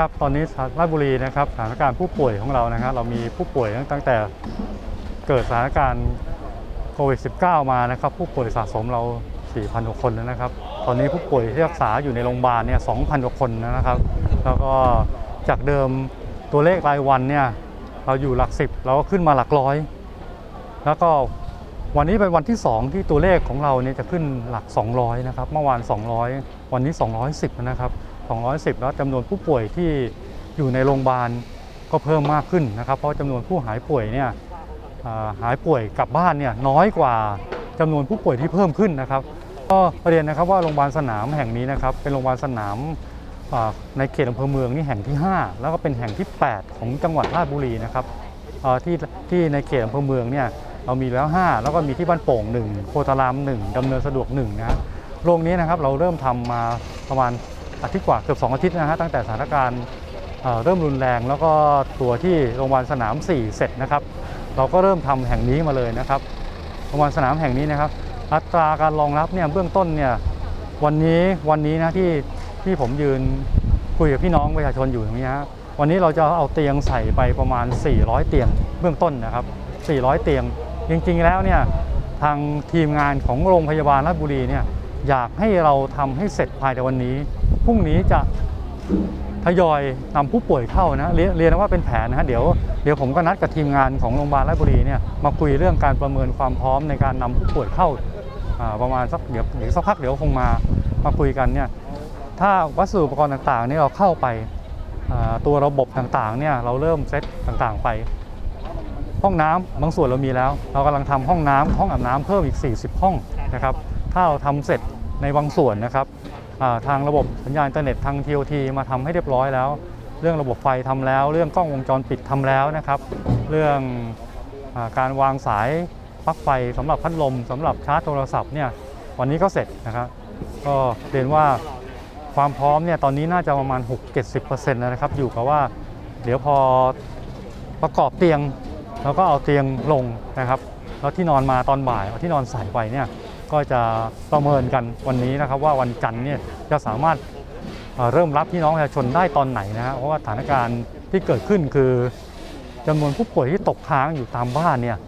นะครับ ตอนนี้ราชบุรีนะครับสถานการณ์ผู้ป่วยของเรานะครับเรามีผู้ป่วยตั้งแต่เกิดสถานการณ์โควิด -19 มานะครับ ผู้ป่วยสะสมเรา 4,000กว่าคนแล้วนะครับ ตอนนี้ผู้ป่วยที่รักษาอยู่ในโรงพยาบาลเนี่ย 2,000กว่าคนนะครับ แล้วก็จากเดิมตัวเลขรายวันเนี่ยเราอยู่หลักสิบเราก็ขึ้นมาหลักร้อย แล้วก็วันนี้เป็นวันที่ 2 ที่ตัวเลขของเราเนี่ยจะขึ้นหลัก 200 นะครับ เมื่อวาน 200 วันนี้ 210 นะครับ 210แล้วจำนวนผู้ป่วยที่อยู่ในโรงพยาบาลก็เพิ่มมากขึ้นนะครับ เพราะจำนวนผู้หายป่วยเนี่ยหายป่วยกลับบ้านเนี่ยน้อยกว่าจำนวนผู้ป่วยที่เพิ่มขึ้นนะครับ ก็ประเด็นนะครับว่าโรงพยาบาลสนามแห่งนี้นะครับ เป็นโรงพยาบาลสนามในเขตอำเภอเมืองนี่แห่งที่ 5 แล้วก็เป็นแห่งที่ 8 ของจังหวัดราชบุรีนะครับที่ที่ในเขตอำเภอเมืองเนี่ยเรามีแล้ว 5 แล้วก็มีที่บ้านโป่ง 1 โพธาราม 1ดำเนินสะดวก1นะฮะโรงนี้นะครับเราเริ่มทำมาประมาณ อาทิตย์กว่าเกือบ 2 อาทิตย์นะฮะตั้งแต่สถานการณ์เริ่มรุนแรงแล้วก็ตัวที่โรงพยาบาลสนาม 4 เสร็จนะครับเราก็เริ่มทำแห่งนี้มาเลยนะครับโรงพยาบาลสนามแห่งนี้นะครับ อัตราการรองรับเนี่ยเบื้องต้นเนี่ยวันนี้วันนี้นะที่ที่ผมยืนคุยกับพี่น้องประชาชนอยู่ตรงนี้ฮะวันนี้เราจะเอาเตียงใส่ไปประมาณ 400 เตียงเบื้องต้นนะครับ 400 เตียง จริงๆแล้วเนี่ยทางทีมงานของโรงพยาบาลราชบุรีเนี่ยอยากให้เราทำให้เสร็จภายในวันนี้ พรุ่งนี้จะทยอยนำผู้ป่วยเข้านะเรียนว่าเป็นแผนนะฮะเดี๋ยวเดี๋ยวผมก็นัดกับทีมงานของโรงพยาบาลราชบุรีเนี่ยมาคุยเรื่องการประเมินความพร้อมในการนำผู้ป่วยเข้าประมาณสักเดี๋ยวเดี๋ยวสักพักเดี๋ยวคงมามาคุยกันเนี่ยถ้าวัสดุอุปกรณ์ต่างๆเนี่ยเราเข้าไปตัวระบบต่างๆเนี่ยเราเริ่มเซตต่างๆไป ห้องน้ำบางส่วนเรามีแล้ว เรากำลังทำห้องน้ำห้องอาบน้ำเพิ่มอีก 40 ห้องนะครับถ้าเราทำเสร็จในบางส่วนนะครับ ทางระบบสัญญาณอินเทอร์เน็ตทาง TOT มาทำให้เรียบร้อยแล้ว เรื่องระบบไฟทำแล้ว เรื่องกล้องวงจรปิดทำแล้วนะครับ เรื่องอการวางสายปลั๊กไฟสำหรับพัดลมสำหรับชาร์จโทรศัพท์เนี่ยวันนี้ก็เสร็จนะครับก็เรียนว่าความพร้อมเนี่ยตอนนี้น่าจะประมาณ 6-70%แล้วนะครับ อยู่กับว่าเดี๋ยวพอประกอบเตียง แล้วก็เอาเตียงลงนะครับ แล้วที่นอนมาตอนบ่ายเอาที่นอนใส่ไปเนี่ย ก็จะประเมินกันวันนี้นะครับ ว่าวันจันทร์เนี่ยจะสามารถเริ่มรับพี่น้องประชาชนได้ตอนไหนนะฮะเพราะว่าสถานการณ์ที่เกิดขึ้นคือจำนวนผู้ป่วยที่ตกค้างอยู่ตามบ้านเนี่ย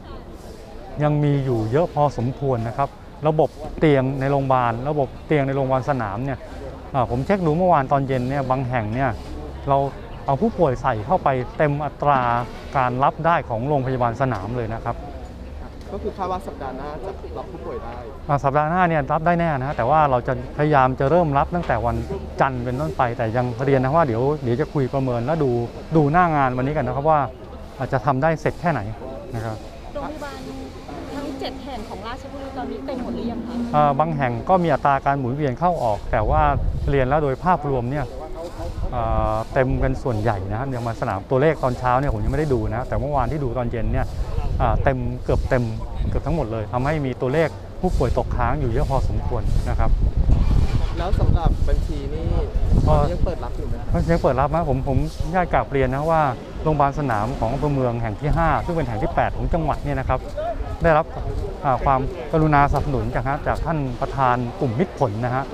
ยังมีอยู่เยอะพอสมควรนะครับ ระบบเตียงในโรงพยาบาล ระบบเตียงในโรงพยาบาลสนามเนี่ยผมเช็คดูเมื่อวานตอนเย็นเนี่ยบางแห่งเนี่ยเราเอาผู้ป่วยใส่เข้าไปเต็มอัตราการรับได้ของโรงพยาบาลสนามเลยนะครับ ก็คือคาดว่าสัปดาห์หน้าจะรับผู้ป่วยได้อ่าสัปดาห์หน้าเนี่ยรับได้แน่นะฮะแต่ว่าเราจะพยายามจะเริ่มรับตั้งแต่วันจันทร์เป็นต้นไป แต่ยังเรียนนะว่าเดี๋ยวเดี๋ยวจะคุยประเมินแล้วดูดูหน้างานวันนี้กันนะครับว่าอาจจะทำได้เสร็จแค่ไหนนะครับโรงพยาบาลทั้ง 7 แห่งของราชบุรีตอนนี้เต็มหมดหรือยังคะอ่าบางแห่งก็มีอัตราการหมุนเวียนเข้าออก แต่ว่าเรียนแล้วโดยภาพรวมเนี่ยอ่าเต็มกันส่วนใหญ่นะฮะอย่างมาสนามตัวเลขตอนเช้าเนี่ยผมยังไม่ได้ดูนะแต่เมื่อวานที่ดูตอนเย็นเนี่ยอ่า เต็มเกือบเต็มเกือบทั้งหมดเลยทำให้มีตัวเลขผู้ป่วยตกค้างอยู่เยอะพอสมควรนะครับ แล้วสำหรับบัญชีนี่ก็ตอนนี้ยังเปิดรับอยู่ไหมมันยังเปิดรับนะผมผมญาติกราบเรียนนะว่าโรงพยาบาลสนามของอำเภอเมืองแห่งที่ 5 ซึ่งเป็นแห่งที่ 8 ของจังหวัดเนี่ยนะครับ ได้รับอ่าความกรุณาสนับสนุนจากฮะจากท่านประธานกลุ่มมิตรผลนะฮะ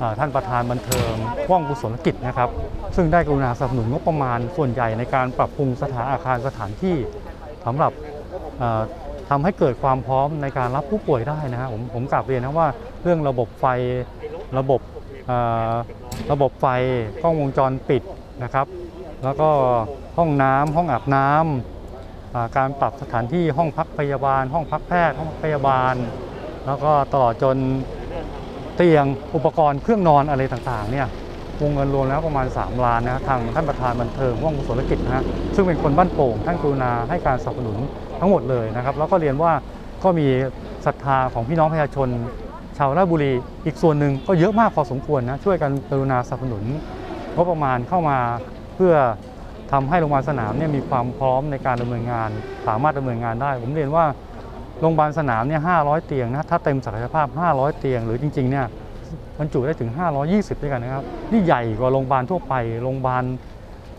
อ่าท่านประธานบันเทิงว่องกุศลกิจนะครับ ซึ่งได้กรุณาสนับสนุนงบประมาณส่วนใหญ่ในการปรับปรุงสถานอาคารสถานที่สำหรับเอ่อ ทำให้เกิดความพร้อมในการรับผู้ป่วยได้นะฮะผมผมกราบเรียนนะว่าเรื่องระบบไฟระบบระบบไฟกล้องวงจรปิดนะครับ แล้วก็ห้องน้ำห้องอาบน้ำอ่าการปรับสถานที่ห้องพักพยาบาล ห้องพักแพทย์ห้องพยาบาล แล้วก็ตลอดจนเตียงอุปกรณ์เครื่องนอนอะไรต่างๆเนี่ย วงเงินรวมแล้วประมาณ 3 ล้านนะทางท่านประธานบันเทิงว่องกุศลกิจนะฮะซึ่งเป็นคนบ้านโป่งท่านกรุณาให้การสนับสนุนทั้งหมดเลยนะครับ แล้วก็เรียนว่าก็มีศรัทธาของพี่น้องประชาชน ชาวราชบุรีอีกส่วนหนึ่งก็เยอะมากพอสมควรนะช่วยกันกรุณาสนับสนุนงบประมาณเข้ามาเพื่อทำให้โรงพยาบาลสนามเนี่ยมีความพร้อมในการดำเนินงาน สามารถดำเนินงานได้ ผมเรียนว่าโรงพยาบาลสนามเนี่ย500 เตียงนะถ้าเต็มศักยภาพ 500 เตียง หรือจริงๆเนี่ย บรรจุได้ถึง 520 ด้วยกันนะครับ นี่ใหญ่กว่าโรงพยาบาลทั่วไป โรงพยาบาล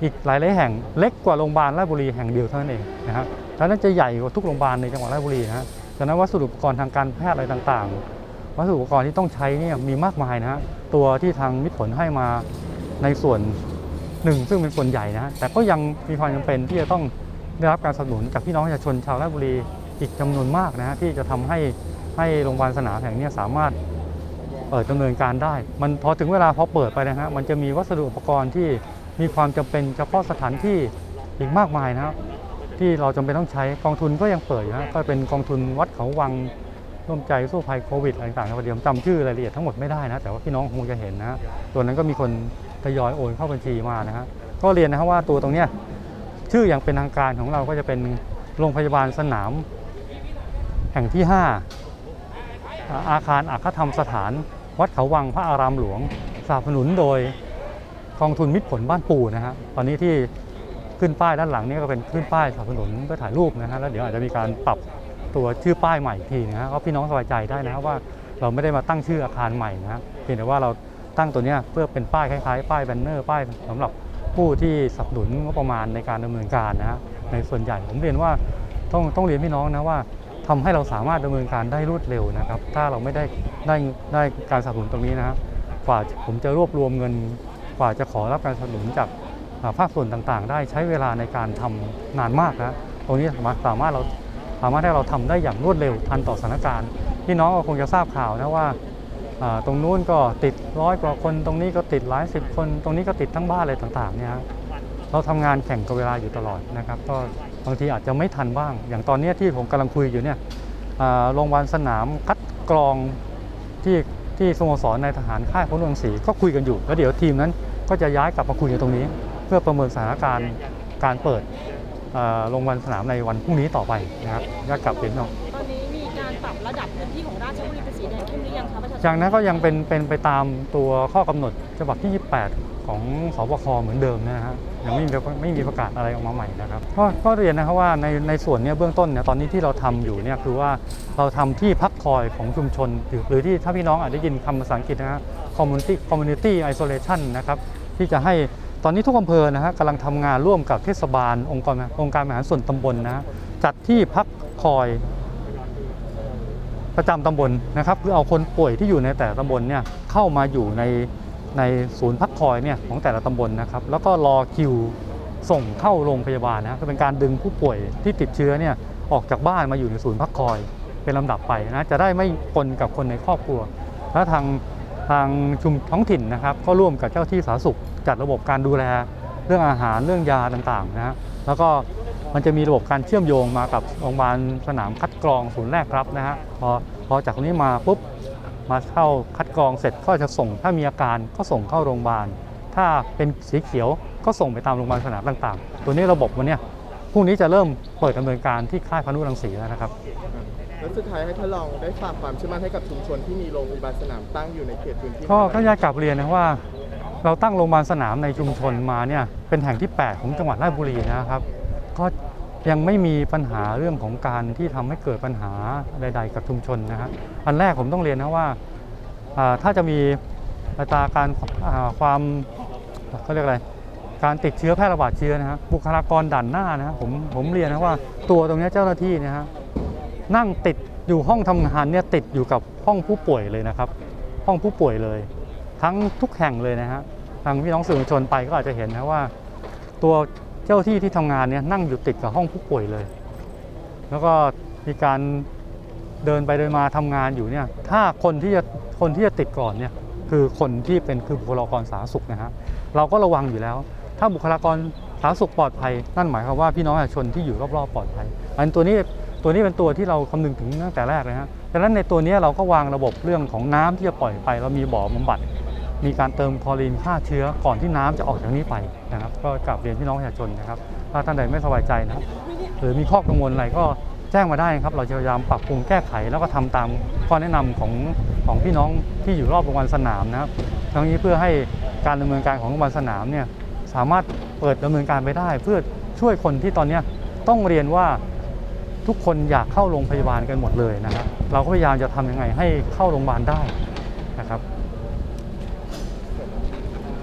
อีกหลายๆแห่ง เล็กกว่าโรงพยาบาลราชบุรีแห่งเดียวเท่านั้นเองนะครับดังนั้นจะใหญ่กว่าทุกโรงพยาบาลในจังหวัดราชบุรีนะฮะฉะนั้นวัสดุอุปกรณ์ทางการแพทย์อะไรต่างๆ วัสดุอุปกรณ์ที่ต้องใช้เนี่ยมีมากมายนะฮะ ตัวที่ทางมิตรผลให้มาในส่วนหนึ่งซึ่งเป็นส่วนใหญ่นะฮะ แต่ก็ยังมีความจำเป็นที่จะต้องได้รับการสนับสนุนจากพี่น้องประชาชนชาวราชบุรีอีกจำนวนมากนะฮะที่จะทำให้ให้โรงพยาบาลสนามแห่งนี้สามารถ ดำเนินการได้ มันพอถึงเวลาพอเปิดไปนะฮะมันจะมีวัสดุอุปกรณ์ที่มีความจำเป็นเฉพาะสถานที่อีกมากมายนะครับที่เราจำเป็นต้องใช้กองทุนก็ยังเปิดอยู่ฮะก็เป็นกองทุนวัดเขาวังร่วมใจสู้ภัยโควิดอะไรต่างๆครับเดี๋ยวจำชื่อรายละเอียดทั้งหมดไม่ได้นะ แต่ว่าพี่น้องคงจะเห็นนะตัวนั้นก็มีคนทยอยโอนเข้าบัญชีมานะฮะก็เรียนนะครับว่าตัวตรงเนี้ยชื่ออย่างเป็นทางการของเราก็จะเป็นโรงพยาบาลสนาม แห่งที่ 5 อาอาคารอัคธรรมสถาน วัดเขาวังพระอารามหลวงสนับสนุนโดยกองทุนมิตรผลบ้านปู่นะฮะตอนนี้ที่ขึ้นป้ายด้านหลังนี่ก็เป็นขึ้นป้ายสนับสนุนเพื่อถ่ายรูปนะฮะแล้วเดี๋ยวอาจจะมีการปรับตัวชื่อป้ายใหม่อีกทีนะฮะก็พี่น้องสบายใจได้นะว่าเราไม่ได้มาตั้งชื่ออาคารใหม่นะเพียงแต่ว่าเราตั้งตัวเนี้ยเพื่อเป็นป้ายคล้ายๆ ป้ายแบนเนอร์ป้ายสำหรับผู้ที่สนับสนุนงบประมาณในการดำเนินการนะฮะในส่วนใหญ่ผมเรียนว่าต้องต้องเรียนพี่น้องนะว่า ทำให้เราสามารถดำเนินการได้รวดเร็วนะครับ ถ้าเราไม่ได้ได้ได้การสนับสนุนตรงนี้นะฮะกว่าผมจะรวบรวมเงิน กว่าจะขอรับการสนับสนุนจากภาคส่วนต่างๆ ได้ใช้เวลาในการทำนานมากนะตรงนี้สามารถสามารถเราสามารถให้เราทำได้อย่างรวดเร็วทันต่อสถานการณ์พี่น้องก็คงจะทราบข่าวนะว่าตรงนู้นก็ติดร้อยกว่าคน ตรงนี้ก็ติดหลายสิบคน ตรงนี้ก็ติดทั้งบ้านอะไรต่างๆเนี่ยฮะเราทำงานแข่งกับเวลาอยู่ตลอดนะครับ ก็ บางทีอาจจะไม่ทันบ้าง อย่างตอนเนี้ยที่ผมกำลังคุยอยู่เนี่ยอ่าโรงพยาบาลสนามคัดกรองที่ที่สโมสรในทหารค่ายพลเมืองศรีก็คุยกันอยู่ แล้วเดี๋ยวทีมนั้นก็จะย้ายกลับมาคุยกันตรงนี้ เพื่อประเมินสถานการณ์การเปิดเอ่อโรงพยาบาลสนามในวันพรุ่งนี้ต่อไปนะครับก็กลับเรียนพี่น้องตอนนี้มีการปรับระดับพื้นที่ของราชบุรีเป็นสีแดงเข้มหรือยังคะประชาชนอย่างนั้นก็ยังเป็นเป็นไปตามตัวข้อกำหนดฉบับที่ 28ของสบคเหมือนเดิมนะฮะยังไม่มีไม่มีประกาศอะไรออกมาใหม่นะครับก็ก็เรียนนะครับว่าในในส่วนเนี้ยเบื้องต้นเนี่ยตอนนี้ที่เราทำอยู่เนี่ยคือว่าเราทำที่พักคอยของชุมชน หรือที่ถ้าพี่น้องอาจได้ยินคำภาษาอังกฤษนะฮะ community community isolation นะครับที่จะให้ตอนนี้ทุกอำเภอนะฮะกำลังทำงานร่วมกับเทศบาล องค์กรองค์การบริหารส่วนตำบลนะฮะจัดที่พักคอยประจำตำบลนะครับคือเอาคนป่วยที่อยู่ในแต่ตำบลเนี่ยเข้ามาอยู่ใน ในศูนย์พักคอยเนี่ยของแต่ละตำบลนะครับ แล้วก็รอคิวส่งเข้าโรงพยาบาลนะคือเป็นการดึงผู้ป่วยที่ติดเชื้อเนี่ยออกจากบ้านมาอยู่ในศูนย์พักคอย เป็นลำดับไปนะจะได้ไม่ปนกับคนในครอบครัว แล้วทางทางชุมท้องถิ่นนะครับ ก็ร่วมกับเจ้าที่สาธารณสุข จัดระบบการดูแลเรื่องอาหารเรื่องยาต่างๆนะฮะแล้วก็มันจะมีระบบการเชื่อมโยงมากับโรงพยาบาลสนามคัดกรองศูนย์แรกรับนะฮะพอพอจากตรงนี้มาปุ๊บ มาเข้าคัดกรองเสร็จก็จะส่งถ้ามีอาการก็ส่งเข้าโรงพยาบาล ถ้าเป็นสีเขียวก็ส่งไปตามโรงพยาบาลสนามต่างๆ ตัวนี้ระบบวันเนี้ยพรุ่งนี้จะเริ่มเปิดดำเนินการที่ค่ายพานุรังสีแล้วนะครับแล้วสุดท้ายให้ท่านรองได้ฝากความเชื่อมั่นให้กับชุมชนที่มีโรงพยาบาลสนามตั้งอยู่ในเขตพื้นที่ก็นั้นก็อยากกลับเรียนนะว่า เราตั้งโรงพยาบาลสนามในชุมชนมาเนี่ยเป็นแห่งที่ 8 ของจังหวัดราชบุรีนะครับ ก็ ยังไม่มีปัญหาเรื่องของการที่ทำให้เกิดปัญหาใด ๆ กับชุมชนนะฮะอันแรกผมต้องเรียนนะว่าถ้าจะมีอัตราการความเขาเรียกอะไรการติดเชื้อแพร่ระบาดเชื้อนะฮะบุคลากรด่านหน้านะฮะผมผมเรียนนะว่าตัวตรงนี้เจ้าหน้าที่นะฮะนั่งติดอยู่ห้องทำงานเนี่ยติดอยู่กับห้องผู้ป่วยเลยนะครับ ห้องผู้ป่วยเลย ทั้งทุกแห่งเลยนะฮะทางพี่น้องสื่อมวลชนไปก็อาจจะเห็นนะว่า ตัว จ้าที่ที่ทำงานเนี่ยนั่งอยู่ติดกับห้องผู้ป่วยเลย แล้วก็มีการเดินไปเดินมาทำงานอยู่เนี่ย ถ้าคนที่จะคนที่จะติดก่อนเนี่ยคือคนที่เป็นคือบุคลากรสาธารณสุขนะฮะเราก็ระวังอยู่แล้ว ถ้าบุคลากรสาธารณสุขปลอดภัย นั่นหมายความว่าพี่น้องประชาชนที่อยู่รอบๆปลอดภัย อันตัวนี้ตัวนี้เป็นตัวที่เราคำนึงถึงตั้งแต่แรกเลยฮะดังนั้นในตัวนี้เราก็วางระบบเรื่องของน้ำที่จะปล่อยไป เรามีบ่อบำบัด มีการเติมคลอรีนฆ่าเชื้อก่อนที่น้ำจะออกจากนี้ไปนะครับ ก็กลับเรียนพี่น้องประชาชนนะครับถ้าท่านใดไม่สบายใจนะครับ หรือมีข้อกังวลอะไรก็แจ้งมาได้นะครับ เราจะพยายามปรับปรุงแก้ไขแล้วก็ทำตามข้อแนะนำของของพี่น้องที่อยู่รอบโรงพยาบาลสนามนะครับ ทั้งนี้เพื่อให้การดำเนินการของโรงพยาบาลสนามเนี่ยสามารถเปิดดำเนินการไปได้ เพื่อช่วยคนที่ตอนนี้ต้องเรียนว่าทุกคนอยากเข้าโรงพยาบาลกันหมดเลยนะครับ เราก็พยายามจะทำยังไงให้เข้าโรงพยาบาลได้